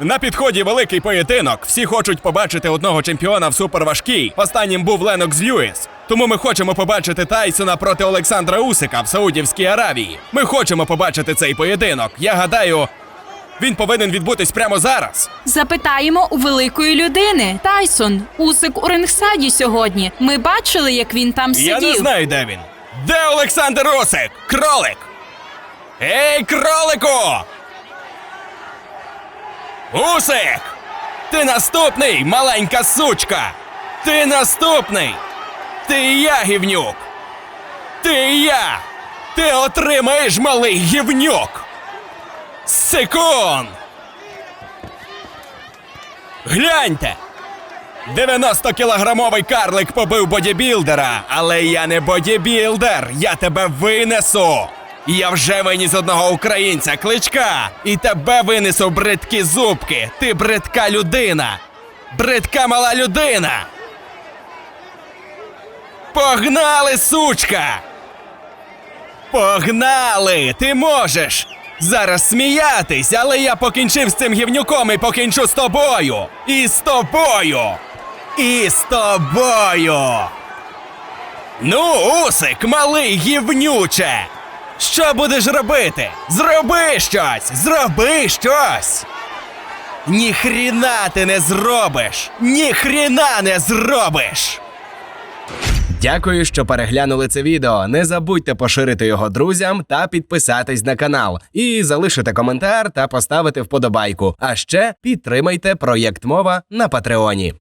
На підході великий поєдинок. Всі хочуть побачити одного чемпіона в суперважкій. Останнім був Ленокс Льюіс. Тому ми хочемо побачити Тайсона проти Олександра Усика в Саудівській Аравії. Ми хочемо побачити цей поєдинок. Я гадаю, він повинен відбутись прямо зараз. Запитаємо у великої людини. Тайсон, Усик у рингсаді сьогодні. Ми бачили, як він там Я не знаю, де він. Де Олександр Усик? Кролик! Ей, кролику! Усик! Ти наступний, маленька сучка! Ти наступний! Ти я, гівнюк! Ти я! Ти отримаєш малий гівнюк! Секунд! Гляньте! 90-кілограмовий карлик побив бодібілдера, але я не бодібілдер, я тебе винесу. Я вже виніс одного українця, кличка, і тебе винесу бридкі зубки. Ти бридка людина. Бридка мала людина. Погнали, сучка! Погнали! Ти можеш! Зараз сміятись, але я покінчив з цим гівнюком і покінчу з тобою! І з тобою! І з тобою! Ну, усик, малий гівнюче! Що будеш робити? Зроби щось! Зроби щось! Ніхріна ти не зробиш! Ніхріна не зробиш! Дякую, що переглянули це відео. Не забудьте поширити його друзям та підписатись на канал. І залишити коментар та поставити вподобайку. А ще підтримайте проєкт мова на Патреоні.